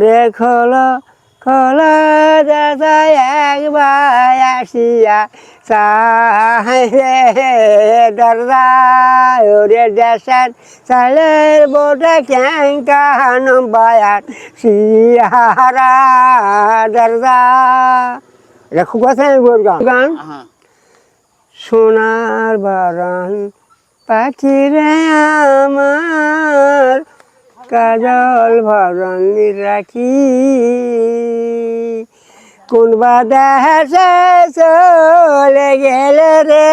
রে খোলো খোলো দাদা একবার আসিয়া চাই রে দরজা ওরে দেশের বোটা নম্বায়ার শিয়ারা দরজা। এটা খুব কথা গান। গান সোনার বারান পাখিরে আমার কাজল ভরণ রাখি। কোন বাদাসে চলে গেলে রে?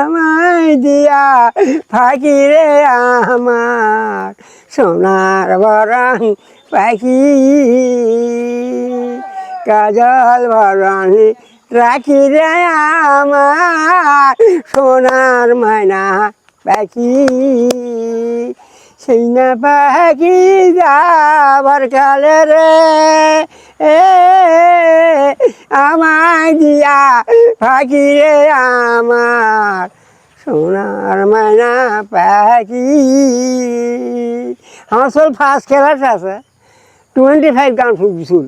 আমায় দিয়া ফাঁকি রে আমার, সোনার বরণ পাখি। কাজল ভরণ রাখি রে আমার, সোনার মায়না পাখি সেই না পাখি যাবার কালে রে। এ, আমায় দিয়া পাখি রে আমার। সোনার মায়না পাখি আমার সব ফার্স্ট ক্লাস আছে। টোয়েন্টি ফাইভ গান শুনছিল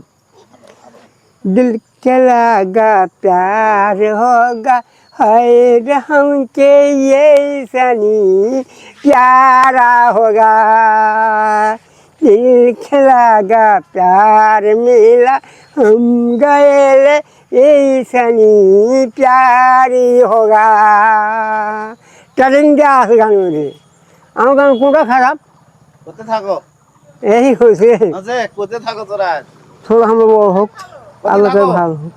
দিল কেলা গা প্যার হোগা। है हमके ये सनी प्यारा होगा दिल के लगा प्यार मिला हम गए ये सनी प्यारी होगा ট্রেনিং দেওয়া আছে গান মধ্যে আমার গান কোনটা খারাপ কোথায় থাকো এই হয়েছে আছে কোথায় থাকো তোরা থোড়া আমার বড় হোক আল্লাহ করে ভালো হোক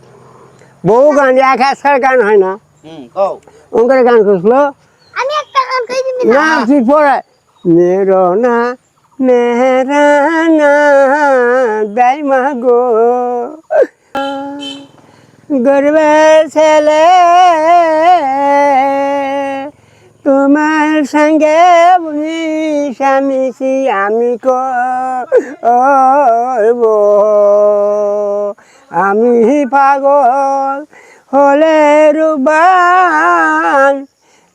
বহু গান এক একসার গান হয় না ওঙ্কারে গান করছিল আমি একটা গান কই দিবি না? তুই পড়ে মেরো না মেরা না দাই মা গো। গর্বের ছেলে তোমার সঙ্গে মিশামিশি আমি করব। আমি পাগল হলে রুবান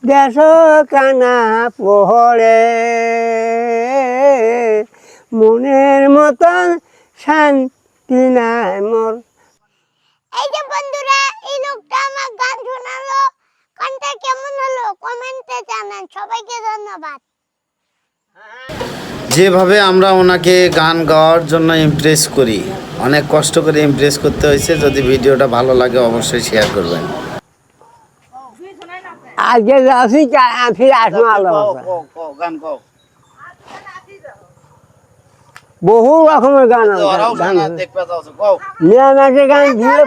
দেশ কানা পড়ে মনের মতন শান্তি নাই মোর। এই যে বন্ধুরা, এই লোকটা আমার গান শোনালো। গানটা কেমন হলো? কমেন্টে জানান। সবাইকে ধন্যবাদ। যেভাবে আমরা ওনাকে গান গাওয়ার জন্য ইমপ্রেস করি অনেক কষ্ট করে ইমপ্রেস করতে হয়েছে যদি ভিডিওটা ভালো লাগে অবশ্যই শেয়ার করবেন। আজকে যাচ্ছি ফিরে আসব আল্লাহ গান কও বহু রকমের গান আছে গান গান দিয়ে